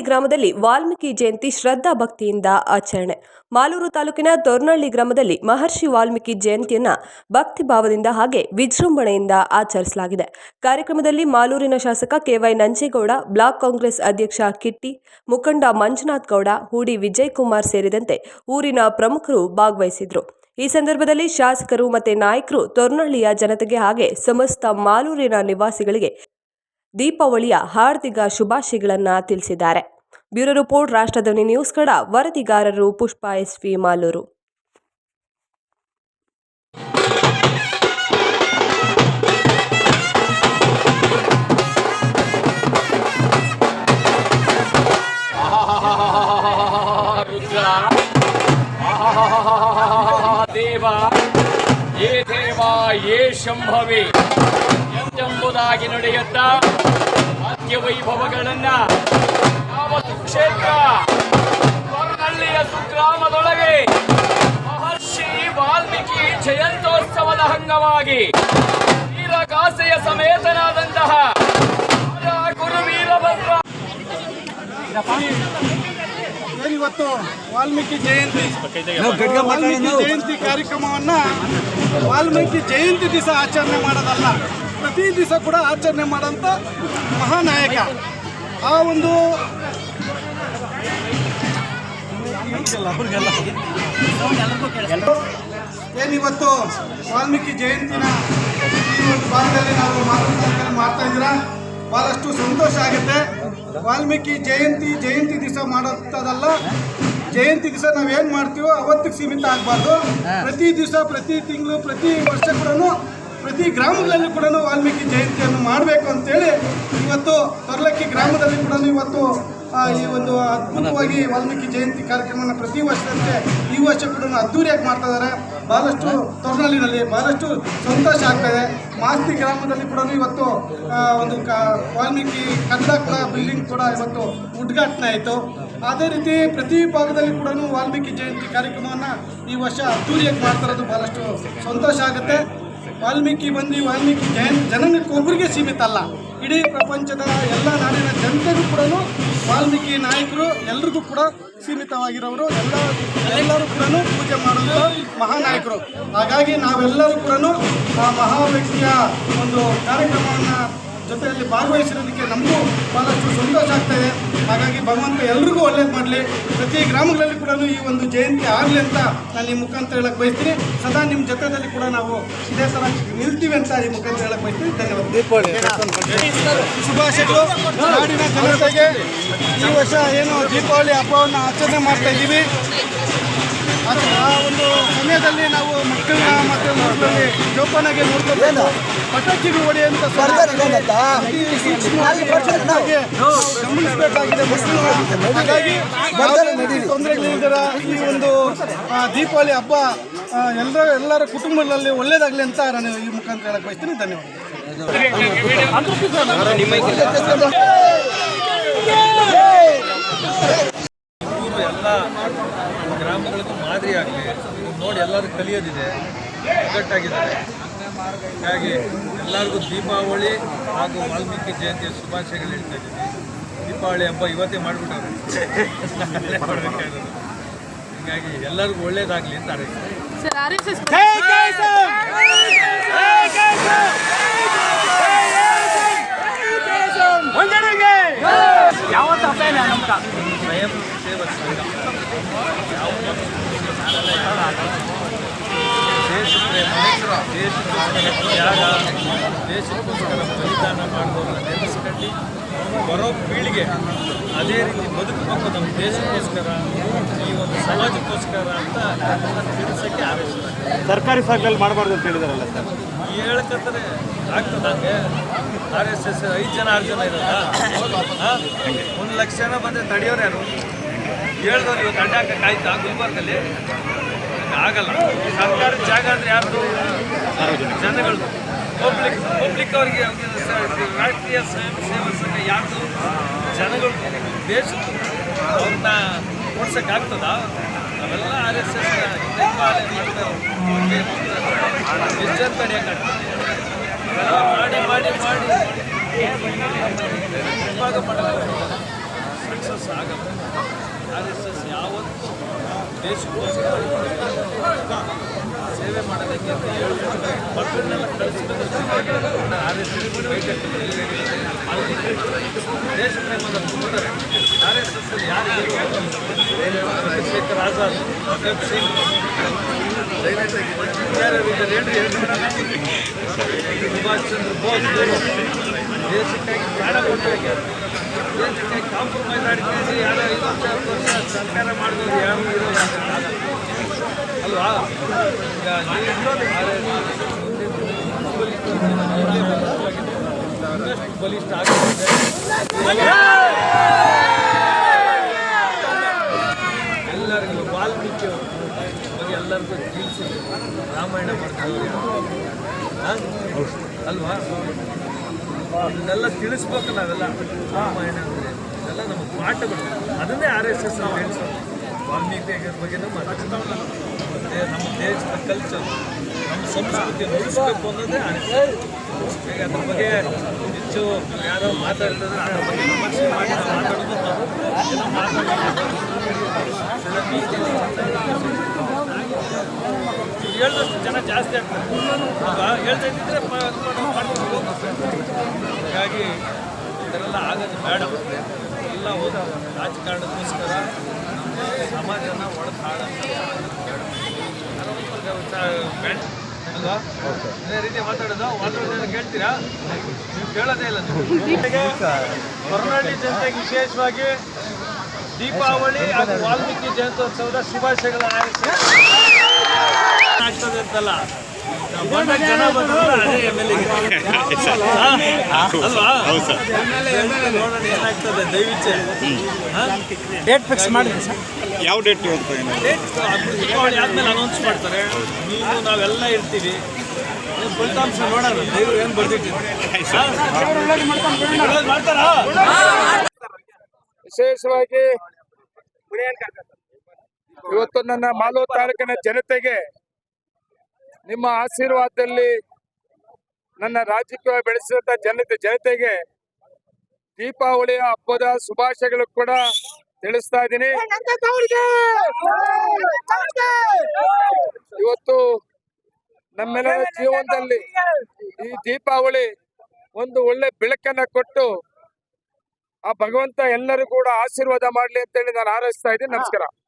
ಗ್ರಾಮದಲ್ಲಿ ವಾಲ್ಮೀಕಿ ಜಯಂತಿ ಶ್ರದ್ಧಾ ಭಕ್ತಿಯಿಂದ ಆಚರಣೆ. ಮಾಲೂರು ತಾಲೂಕಿನ ತೊರ್ನಹಳ್ಳಿ ಗ್ರಾಮದಲ್ಲಿ ಮಹರ್ಷಿ ವಾಲ್ಮೀಕಿ ಜಯಂತಿಯನ್ನ ಭಕ್ತಿ ಭಾವದಿಂದ ಹಾಗೆ ವಿಜೃಂಭಣೆಯಿಂದ ಆಚರಿಸಲಾಗಿದೆ. ಕಾರ್ಯಕ್ರಮದಲ್ಲಿ ಮಾಲೂರಿನ ಶಾಸಕ ಕೆವೈ ನಂಜೇಗೌಡ, ಬ್ಲಾಕ್ ಕಾಂಗ್ರೆಸ್ ಅಧ್ಯಕ್ಷ ಕಿಟ್ಟಿ, ಮುಖಂಡ ಮಂಜುನಾಥ್ ಗೌಡ, ಹೂಡಿ ವಿಜಯ್ ಕುಮಾರ್ ಸೇರಿದಂತೆ ಊರಿನ ಪ್ರಮುಖರು ಭಾಗವಹಿಸಿದರು. ಈ ಸಂದರ್ಭದಲ್ಲಿ ಶಾಸಕರು ಮತ್ತು ನಾಯಕರು ತೊರ್ನಹಳ್ಳಿಯ ಜನತೆಗೆ ಹಾಗೆ ಸಮಸ್ತ ಮಾಲೂರಿನ ನಿವಾಸಿಗಳಿಗೆ ದೀಪಾವಳಿಯ ಹಾರ್ದಿಕ ಶುಭಾಶಯಗಳನ್ನು ತಿಳಿಸಿದ್ದಾರೆ. ಬ್ಯೂರೋ ರಿಪೋರ್ಟ್ ರಾಷ್ಟ್ರಧ್ವನಿ ನ್ಯೂಸ್ ಕಡ ವರದಿಗಾರರು ಪುಷ್ಪ ಮಾಲೂರು. ಏ ದೇವ ಏ ಶಂಭವಿ ಎಂಬುದಾಗಿ ನಡೆಯುತ್ತ ಮಧ್ಯ ವೈಭವಗಳನ್ನ ಯಾವ ಸುಕ್ಷೇತ್ರ? ಹೊರನಳ್ಳಿಯ ಸುಗ್ರಾಮದೊಳಗೆ ಮಹರ್ಷಿ ವಾಲ್ಮೀಕಿ ಜಯಂತೋತ್ಸವದ ಅಂಗವಾಗಿ ವೀರಗಾಸೆಯ ಸಮೇತನಾದಂತಹ ಗುರು ವೀರಭದ್ರ ಏನಿವತ್ತು ವಾಲ್ಮೀಕಿ ಜಯಂತಿ. ವಾಲ್ಮೀಕಿ ಜಯಂತಿ ಕಾರ್ಯಕ್ರಮವನ್ನ ವಾಲ್ಮೀಕಿ ಜಯಂತಿ ದಿವಸ ಆಚರಣೆ ಮಾಡೋದಲ್ಲ ಪ್ರತಿ ದಿವಸ ಕೂಡ ಆಚರಣೆ ಮಾಡೋಂಥ ಮಹಾನಾಯಕ. ಆ ಒಂದು ಏನಿವತ್ತು ವಾಲ್ಮೀಕಿ ಜಯಂತಿನ ಈ ಒಂದು ಭಾಗದಲ್ಲಿ ನಾವು ಮಾತುಕತೆ ಮಾಡ್ತಾ ಇದ್ದೀರಾ? ಬಹಳಷ್ಟು ಸಂತೋಷ ಆಗುತ್ತೆ. ವಾಲ್ಮೀಕಿ ಜಯಂತಿ ಜಯಂತಿ ದಿವಸ ಮಾಡೋಂಥದ್ದಲ್ಲ ಜಯಂತಿ ದಿವಸ ನಾವೇನು ಮಾಡ್ತೀವೋ ಅವತ್ತಿಗೆ ಸೀಮಿತ ಆಗಬಾರ್ದು. ಪ್ರತಿ ದಿವಸ ಪ್ರತಿ ತಿಂಗಳು ಪ್ರತಿ ವರ್ಷ ಕೂಡ ಪ್ರತಿ ಗ್ರಾಮಗಳಲ್ಲಿ ಕೂಡ ವಾಲ್ಮೀಕಿ ಜಯಂತಿಯನ್ನು ಮಾಡಬೇಕು ಅಂತೇಳಿ ಇವತ್ತು ತೊರ್ಲಕ್ಕಿ ಗ್ರಾಮದಲ್ಲಿ ಕೂಡ ಇವತ್ತು ಈ ಒಂದು ಅದ್ಭುತವಾಗಿ ವಾಲ್ಮೀಕಿ ಜಯಂತಿ ಕಾರ್ಯಕ್ರಮವನ್ನು ಪ್ರತಿ ವರ್ಷದಂತೆ ಈ ವರ್ಷ ಕೂಡ ಅದ್ದೂರಿಯಾಗಿ ಮಾಡ್ತಾ ಇದ್ದಾರೆ. ಬಹಳಷ್ಟು ತೊರ್ನಳ್ಳಿನಲ್ಲಿ ಬಹಳಷ್ಟು ಸಂತೋಷ ಆಗ್ತದೆ ಮಾಸ್ತಿ ಗ್ರಾಮದಲ್ಲಿ ಕೂಡ ಇವತ್ತು ಒಂದು ವಾಲ್ಮೀಕಿ ಕನ್ನಡ ಕೂಡ ಬಿಲ್ಡಿಂಗ್ ಕೂಡ ಇವತ್ತು ಉದ್ಘಾಟನೆ ಆಯಿತು. ಅದೇ ರೀತಿ ಪ್ರತಿ ಭಾಗದಲ್ಲಿ ಕೂಡ ವಾಲ್ಮೀಕಿ ಜಯಂತಿ ಕಾರ್ಯಕ್ರಮವನ್ನು ಈ ವರ್ಷ ಅದ್ದೂರಿಯಾಗಿ ಮಾಡ್ತಾ ಇರೋದು ಬಹಳಷ್ಟು ಸಂತೋಷ ಆಗುತ್ತೆ. ವಾಲ್ಮೀಕಿ ಬಂದು ವಾಲ್ಮೀಕಿ ಜಯಂತಿ ಜನನಕ್ಕೊಬ್ಬರಿಗೆ ಸೀಮಿತ ಅಲ್ಲ. ಇಡೀ ಪ್ರಪಂಚದ ಎಲ್ಲ ನಾಡಿನ ಜನತೆಗೂ ಕೂಡ ವಾಲ್ಮೀಕಿ ನಾಯಕರು ಎಲ್ರಿಗೂ ಕೂಡ ಸೀಮಿತವಾಗಿರೋರು, ಎಲ್ಲ ಎಲ್ಲರೂ ಕೂಡ ಪೂಜೆ ಮಾಡುವಂಥ ಮಹಾನಾಯಕರು. ಹಾಗಾಗಿ ನಾವೆಲ್ಲರೂ ಕೂಡ ಆ ಮಹಾ ವ್ಯಕ್ತಿಯ ಒಂದು ಕಾರ್ಯಕ್ರಮವನ್ನು ಜೊತೆಯಲ್ಲಿ ಭಾಗವಹಿಸಿರೋದಕ್ಕೆ ನಮಗೂ ಭಾಳಷ್ಟು ಸಂತೋಷ ಆಗ್ತಾ ಇದೆ ಹಾಗಾಗಿ ಭಗವಂತ ಎಲ್ರಿಗೂ ಒಳ್ಳೇದು ಮಾಡಲಿ. ಪ್ರತಿ ಗ್ರಾಮಗಳಲ್ಲಿ ಕೂಡ ಈ ಒಂದು ಜಯಂತಿ ಆಗಲಿ ಅಂತ ನಾನು ಈ ಮುಖಾಂತರ ಹೇಳಕ್ ಬಯಸ್ತೀನಿ. ಸದಾ ನಿಮ್ಮ ಜೊತೆಯಲ್ಲಿ ಕೂಡ ನಾವು ಇದೇ ಸಲ ನಿಲ್ತೀವಿ ಅಂತ ಈ ಮುಖಾಂತರ ಹೇಳಕ್ ಬಯಸ್ತೀನಿ. ಧನ್ಯವಾದ. ಶುಭಾಶಯಗಳು. ನಾಡಿನ ಜನತೆಗೆ ಈ ವರ್ಷ ಏನು ದೀಪಾವಳಿ ಹಬ್ಬವನ್ನು ಆಚರಣೆ ಮಾಡ್ತಾ ಇದ್ದೀವಿ. ಆ ಒಂದು ಸಮಯದಲ್ಲಿ ನಾವು ಮಕ್ಕಳನ್ನ ಮತ್ತೆ ಮಕ್ಕಳಲ್ಲಿ ಜೋಪಾನಾಗಿ ನೋಡ್ಕೋಬೇಕು ಪಟಾಕಿಗಳು ಹೊಡೆಯುವಂತ ಗಮನಿಸಬೇಕಾಗಿದೆ ಮಕ್ಕಳನ್ನ ಹಾಗಾಗಿ ತೊಂದರೆಗಳಿಲ್ದಿರ ಈ ಒಂದು ದೀಪಾವಳಿ ಹಬ್ಬ ಎಲ್ಲರ ಎಲ್ಲರ ಕುಟುಂಬಗಳಲ್ಲಿ ಒಳ್ಳೇದಾಗಲಿ ಅಂತ ನಾನು ಈ ಮುಖಾಂತರ ಹೇಳಕ್ ಬಯಸ್ತೀನಿ. ಧನ್ಯವಾದ ಗ್ರಾಮಗಳಿಗೂ ಮಾದರಿ ಆಗಲಿ ನೋಡಿ ಎಲ್ಲರೂ ಕಲಿಯೋದಿದೆ. ಒಗ್ಗಟ್ಟಾಗಿದ್ದಾರೆ. ಹಾಗಾಗಿ ಎಲ್ಲರಿಗೂ ದೀಪಾವಳಿ ಹಾಗೂ ವಾಲ್ಮೀಕಿ ಜಯಂತಿಯ ಶುಭಾಶಯಗಳು ಹೇಳ್ತಾ ಇದ್ದೀನಿ. ದೀಪಾವಳಿ ಹಬ್ಬ ಇವತ್ತೇ ಮಾಡಿಬಿಟ್ಟವ್ರೆ. ಹೀಗಾಗಿ ಎಲ್ಲರಿಗೂ ಒಳ್ಳೇದಾಗಲಿ ಅಂತ ಎಸ್ ಎಸ್ ಸ್ವಯಂ ಸೇವಕ ಸಂಘ ಯಾವ ದೇಶ ದೇಶಕ್ಕೋಸ್ಕರ ಬಲಿದಾನ ಮಾಡುವವರನ್ನ ನೆನೆಸ್ಕೊಂಡು ಬರೋ ಪೀಳಿಗೆ ಅದೇ ರೀತಿ ಬದುಕಬೇಕು ನಮ್ಮ ದೇಶಕ್ಕೋಸ್ಕರ ಈ ಒಂದು ಸಮಾಜಕ್ಕೋಸ್ಕರ ಅಂತ ತಿಳಿಸೋಕ್ಕೆ ಆವೇಶವಾಗಿದೆ ಸರ್ಕಾರಿ ಸಾಲಿನಲ್ಲಿ ಮಾಡಬಾರ್ದು ಅಂತ ಹೇಳಿದಾರಲ್ಲ ಸರ್. ಹೇಳ್ಕತ್ತಾರೆ ಆಗ್ತದಂಗೆ ಆರ್ ಎಸ್ ಎಸ್ ಐದು ಜನ, ಆರು ಜನ ಇರಲ್ಲ. ಒಂದು ಲಕ್ಷ ಜನ ಬಂದರೆ ತಡೆಯೋರು ಯಾರು? ಹೇಳ್ದವ್ರು ಇವತ್ತು ಅಡ್ಡ ಹಾಕಕ್ಕೆ ಗುಲ್ಬರ್ಗಲ್ಲಿ ಆಗಲ್ಲ. ಸರ್ಕಾರ ಜಾಗ ಅಂದ್ರೆ ಯಾರು ಜನಗಳು. ಪಬ್ಲಿಕ್ ಪಬ್ಲಿಕ್ ಅವರಿಗೆ ರಾಷ್ಟ್ರೀಯ ಸ್ವಯಂ ಸೇವಾ ಸಂಘ ಯಾರು ಜನಗಳು. ದೇಶದ ಅವ್ರನ್ನ ಓಡ್ಸೋಕ್ಕಾಗ್ತದ ಅವೆಲ್ಲ ಆರ್ ಎಸ್ ಎಸ್ ಮಾಡ್ತಾರೆ ಎಷ್ಟು ತಡೆಯೋಕ್ಕಾಗ್ತದೆ ಮಾಡಿ ಮಾಡಿ ಮಾಡಿ. ಸಕ್ಸಸ್ ಆಗಲ್ಲ. ಆರ್ ಎಸ್ ಎಸ್ ಯಾವತ್ತೂ ದೇಶಕ್ಕೋಸ್ಕರ ಸೇವೆ ಮಾಡೋದಕ್ಕೆ ಅಂತ ಹೇಳ್ತಾರೆ ಮಕ್ಕಳನ್ನೆಲ್ಲ ಕಳಿಸ್ಬೇಕು ಆರ್ ಎಸ್ ಎಸ್ ದೇಶ ಪ್ರೇಮದ ತುಂಬಿದ್ದಾರೆ ಆರ್ ಎಸ್ ಎಸ್ ಯಾರು ಚಂದ್ರಶೇಖರ್ ಆಜಾದ್ ಭಗತ್ ಸಿಂಗ್ ಯಾರ್ಯಾರಿದ್ದಾರೆ ಹೇಳ್ರಿ ಹೇಳ್ಬಿಡೋಣ. ಸುಭಾಷ್ ಚಂದ್ರ ಬೋಸ್ ದೇಶಕ್ಕಾಗಿ ಪ್ರಾಣ ಕೊಟ್ಟು ಹೋಗ್ಯಾರ ದೇಶಕ್ಕಾಗಿ ಸರ್ಕಾರ ಮಾಡಿದವ್ರು ಯಾರು ಬಲಿಷ್ಠ ಆಗಿದೆ ಎಲ್ಲರಿಗೂ ವಾಲ್ಮೀಕಿ ಬಗ್ಗೆ ಎಲ್ಲರಿಗೂ ತಿಳಿಸಿ ರಾಮಾಯಣ ಮಾಡ್ತಾರೆ ಅಲ್ವಾ ಅದನ್ನೆಲ್ಲ ತಿಳಿಸ್ಬೇಕು ನಾವೆಲ್ಲ. ರಾಮಾಯಣ ಅಂದರೆ ಇದೆಲ್ಲ ನಮ್ಮ ಪಾಠಗಳು. ಅದನ್ನೇ ಆರ್ ಎಸ್ ಎಸ್ ನಾವು ಹೇಳ್ಸೋದು ವಾಲ್ಮೀಕಿ ಬಗ್ಗೆನೂ ನಮ್ಮ ದೇಶದ ಕಲ್ಚರ್ ನಮ್ಮ ಸಂಸ್ಕೃತಿ ಉಳಿಸ್ಬೇಕು ಅನ್ನೋದೇ ಆರ್ ಅದ್ರ ಬಗ್ಗೆ ಹೆಚ್ಚು ಯಾರೋ ಮಾತಾಡ್ತಿದ್ರೆ ಅದ್ರ ಬಗ್ಗೆ ವಿಮರ್ಶೆ ಮಾಡಿ, ನಾವು ಮಾತಾಡೋದು. ಹೇಳ್ದಷ್ಟು ಜನ ಜಾಸ್ತಿ ಆಗ್ತಾರೆ. ಹೇಳ್ತಾ ಇದ್ದಿದ್ರೆ ಹಾಗಾಗಿ ಇದರೆಲ್ಲ ಆಗೋದು ಬೇಡ. ಎಲ್ಲ ಹೋದ ರಾಜಕಾರಣಕ್ಕೋಸ್ಕರ ಸಮಾಜನ ಒಳಗೆ ಅಲ್ವಾ ಅದೇ ರೀತಿ ಮಾತಾಡೋದು ಕೇಳ್ತೀರಾ? ನೀವು ಇಲ್ಲ ಜನತೆಗೆ ವಿಶೇಷವಾಗಿ ದೀಪಾವಳಿ ಹಾಗೂ ವಾಲ್ಮೀಕಿ ಜಯಂತ್ಯೋತ್ಸವದ ಶುಭಾಶಯಗಳ ಆಗ್ತದೆ ಅಂತಲ್ಲ. ಡೇಟ್ ಫಿಕ್ಸ್ ಮಾಡಿ ಯಾವ ಡೇಟ್ ದೀಪಾವಳಿ ಅನೌನ್ಸ್ ಮಾಡ್ತಾರೆ ನೀವು ನಾವೆಲ್ಲ ಇರ್ತೀವಿ ಫಲಿತಾಂಶ ನೋಡೋಣ ದೇವ್ರು ಏನು ಬರ್ದಿಟ್ಟಿದ್ದಾರೆ ವಿಶೇಷವಾಗಿ ಇವತ್ತು ನನ್ನ ಮಾಲೂರು ತಾಲೂಕಿನ ಜನತೆಗೆ ನಿಮ್ಮ ಆಶೀರ್ವಾದದಲ್ಲಿ ನನ್ನ ರಾಜಕೀಯ ಬೆಳೆಸಿದಂತ ಜನತೆ, ಜನತೆಗೆ ದೀಪಾವಳಿಯ ಹಬ್ಬದ ಶುಭಾಶಯಗಳು ಕೂಡ ತಿಳಿಸ್ತಾ ಇದ್ದೀನಿ. ಇವತ್ತು ನಮ್ಮೆಲ್ಲರ ಜೀವನದಲ್ಲಿ ಈ ದೀಪಾವಳಿ ಒಂದು ಒಳ್ಳೆ ಬೆಳಕನ್ನ ಕೊಟ್ಟು ಆ ಭಗವಂತ ಎಲ್ಲರೂ ಕೂಡ ಆಶೀರ್ವಾದ ಮಾಡ್ಲಿ ಅಂತೇಳಿ ನಾನು ಹಾರೈಸ್ತಾ ಇದ್ದೀನಿ. ನಮಸ್ಕಾರ.